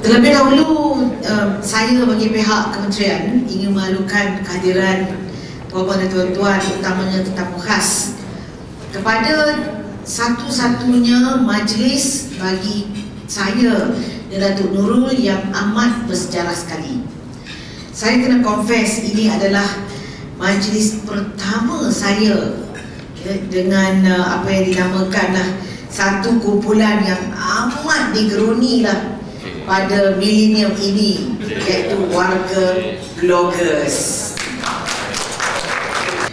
Terlebih dahulu, uh, saya bagi pihak kementerian ingin memalukan kehadiran puan-puan dan tuan-tuan utamanya tetamu khas kepada satu-satunya majlis bagi saya dan Datuk Nurul yang amat bersejarah sekali. Saya kena confess ini adalah majlis pertama saya ya, dengan uh, apa yang dinamakan lah satu kumpulan yang amat digeruni lah pada milenium ini iaitu warga bloggers.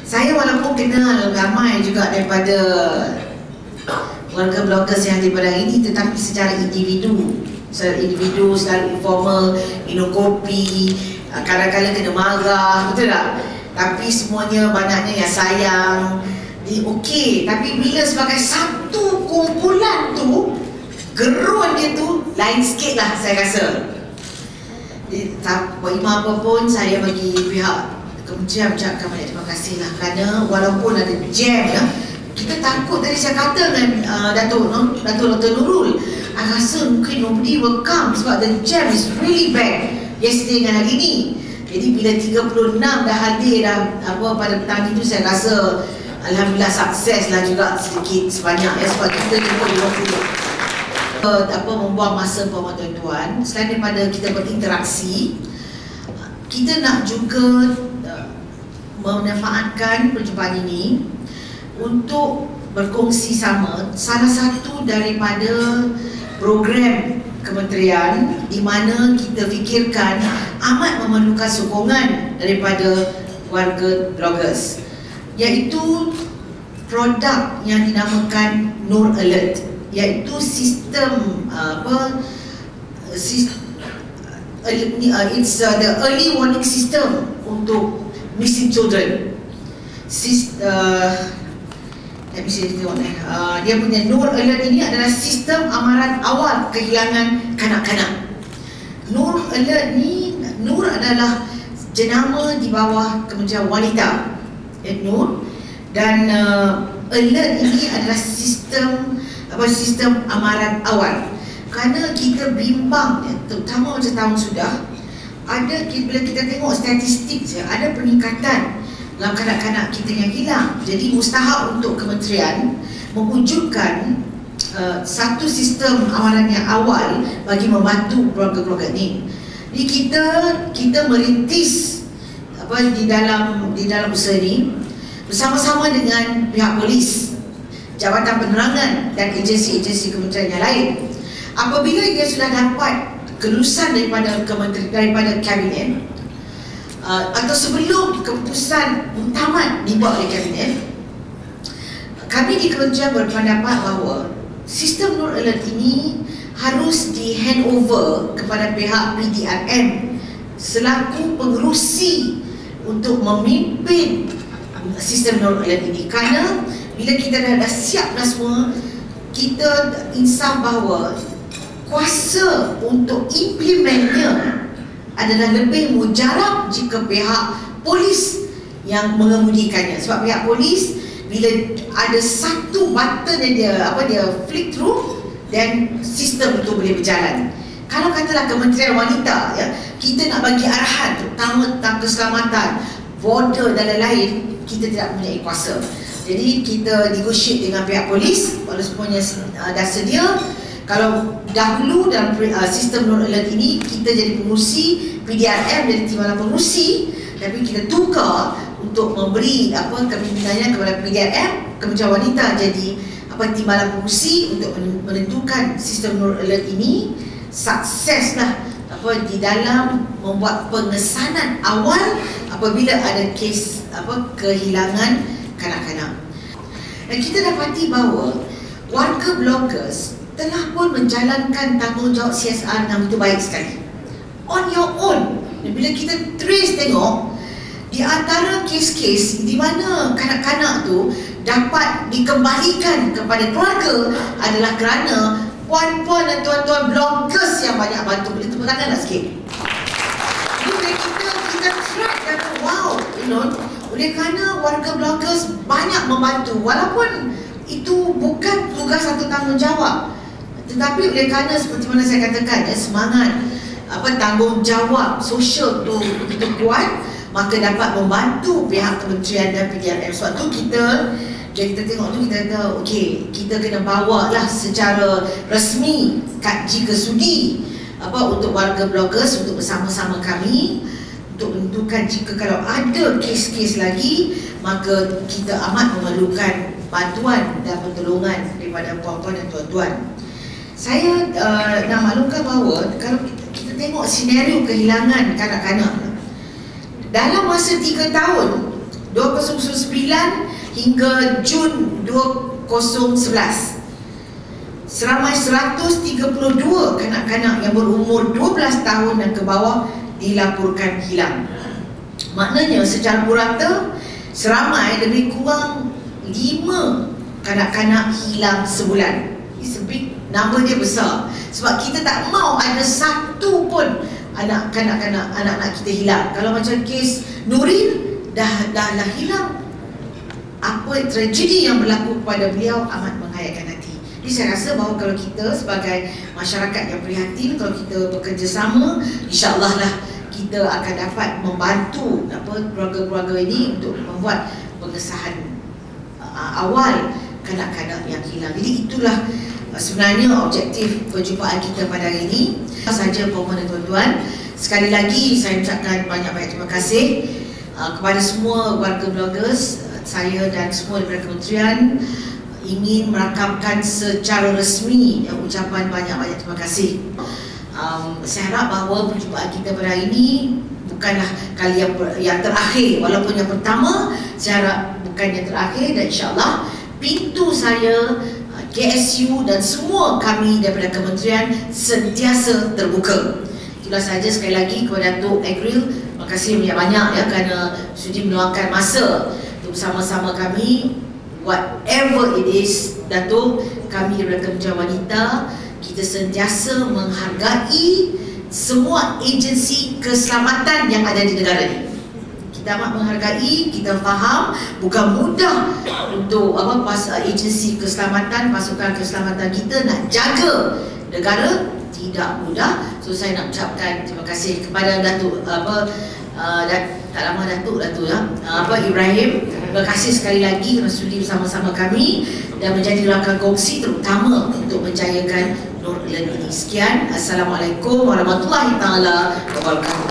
Saya walaupun kenal ramai juga daripada warga bloggers yang di pada ini tetapi secara individu secara individu, secara informal, minum kopi, kadang-kadang kena marah, betul tak? Tapi semuanya banyaknya yang sayang, okey. Tapi bila sebagai satu kumpulan tu, gerun dia tu lain sikit lah saya rasa Pak Imam apa pun saya bagi pihak kemudian ucapkan banyak terima kasih lah kerana walaupun ada jam ya, kita takut tadi saya kata dengan uh, datuk no? Datuk Dr. Nurul I rasa mungkin nobody will come sebab the jam is really bad yesterday dengan hari ini jadi bila 36 dah hadir dah apa pada petang itu saya rasa Alhamdulillah sukses lah juga sedikit sebanyak ya sebab kita jumpa di waktu itu apa apa membuang masa puan tuan-tuan. Selain daripada kita berinteraksi kita nak juga eh, memanfaatkan perjumpaan ini untuk berkongsi sama salah satu daripada program kementerian di mana kita fikirkan amat memerlukan sokongan daripada warga bloggers iaitu produk yang dinamakan Nur Alert iaitu sistem uh, apa sistem, uh, uh, it's uh, the early warning system untuk missing children. Sis, uh, let me see tengok eh. Uh, dia punya Nur Alert ini adalah sistem amaran awal kehilangan kanak-kanak. Nur Alert ni Nur adalah jenama di bawah Kementerian Wanita. Eh, Nur dan uh, alert ini adalah sistem apa sistem amaran awal. Kerana kita bimbang ya, terutama macam tahun sudah ada bila kita tengok statistik ya, ada peningkatan dalam kanak-kanak kita yang hilang. Jadi mustahak untuk kementerian mewujudkan uh, satu sistem amaran yang awal bagi membantu keluarga-keluarga ini jadi kita kita merintis apa di dalam di dalam usaha ini bersama-sama dengan pihak polis Jabatan Penerangan dan agensi-agensi kementerian yang lain. Apabila dia sudah dapat kelulusan daripada kementerian daripada kabinet uh, atau sebelum keputusan mutamat dibuat oleh kabinet, kami di kementerian berpendapat bahawa sistem Nur Alert ini harus di handover kepada pihak PDRM selaku pengerusi untuk memimpin sistem Nur Alert ini kerana bila kita dah, dah siap dah semua kita insaf bahawa kuasa untuk implementnya adalah lebih mujarab jika pihak polis yang mengemudikannya. Sebab pihak polis bila ada satu button yang dia apa dia flick through dan sistem itu boleh berjalan. Kalau katalah kementerian wanita ya kita nak bagi arahan terutama tentang keselamatan border dan lain-lain kita tidak mempunyai kuasa jadi kita negotiate dengan pihak polis Walau semuanya uh, dah sedia Kalau dahulu dalam uh, sistem Nur Alert ini Kita jadi pengurusi PDRM jadi timbalan pengurusi Tapi kita tukar untuk memberi apa kepimpinannya kepada PDRM Kementerian Wanita jadi apa timbalan pengurusi Untuk menentukan sistem Nur Alert ini Sukseslah apa di dalam membuat pengesanan awal apabila ada kes apa kehilangan kanak-kanak. Dan kita dapati bahawa warga bloggers telah pun menjalankan tanggungjawab CSR dengan begitu baik sekali. On your own. Dan bila kita trace tengok, di antara kes-kes di mana kanak-kanak tu dapat dikembalikan kepada keluarga adalah kerana puan-puan dan tuan-tuan bloggers yang banyak bantu. Boleh tepuk tangan tak sikit? Jadi kita, kita track dan wow, you know, oleh kerana warga bloggers banyak membantu walaupun itu bukan tugas atau tanggungjawab. Tetapi oleh kerana seperti mana saya katakan ya semangat apa tanggungjawab sosial tu begitu kuat maka dapat membantu pihak kementerian dan PDRM sebab tu kita jadi kita tengok tu kita kata okey kita kena bawa lah secara resmi kaji ke sudi apa untuk warga bloggers untuk bersama-sama kami untuk menentukan jika kalau ada kes-kes lagi maka kita amat memerlukan bantuan dan pertolongan daripada puan-puan dan tuan-tuan. Saya uh, nak maklumkan bahawa kalau kita, kita tengok senario kehilangan kanak-kanak dalam masa 3 tahun 2009 hingga Jun 2011 seramai 132 kanak-kanak yang berumur 12 tahun dan ke bawah dilaporkan hilang. Maknanya secara purata seramai lebih kurang 5 kanak-kanak hilang sebulan. It's a big number dia besar. Sebab kita tak mau ada satu pun anak kanak-kanak anak-anak kita hilang. Kalau macam kes Nurin dah dah, dah hilang. Apa tragedi yang berlaku kepada beliau amat menghayatkan hati. Jadi saya rasa bahawa kalau kita sebagai masyarakat yang prihatin, kalau kita bekerjasama, insyaAllah lah kita akan dapat membantu apa keluarga-keluarga ini untuk membuat pengesahan uh, awal kanak-kanak yang hilang. Jadi itulah uh, sebenarnya objektif perjumpaan kita pada hari ini. Saja puan dan tuan-tuan. Sekali lagi saya ucapkan banyak-banyak terima kasih uh, kepada semua warga bloggers saya dan semua daripada kementerian ingin merakamkan secara resmi ucapan banyak-banyak terima kasih. Um, saya harap bahawa perjumpaan kita pada hari ini bukanlah kali yang, yang terakhir walaupun yang pertama saya harap bukan yang terakhir dan insyaAllah pintu saya uh, KSU dan semua kami daripada kementerian sentiasa terbuka. Itulah saja sekali lagi kepada Datuk Agril. Terima kasih banyak-banyak ya kerana sudi meluangkan masa bersama-sama kami whatever it is Datuk kami daripada Kementerian Wanita kita sentiasa menghargai semua agensi keselamatan yang ada di negara ini kita amat menghargai, kita faham bukan mudah untuk apa pas agensi keselamatan, pasukan keselamatan kita nak jaga negara tidak mudah. So saya nak ucapkan terima kasih kepada Datuk apa uh, tak lama Datuk Datuk ya. Uh, apa Ibrahim Terima kasih sekali lagi kerana sudi bersama-sama kami dan menjadi langkah kongsi terutama untuk menjayakan Nur ini. Sekian. Assalamualaikum warahmatullahi taala wabarakatuh.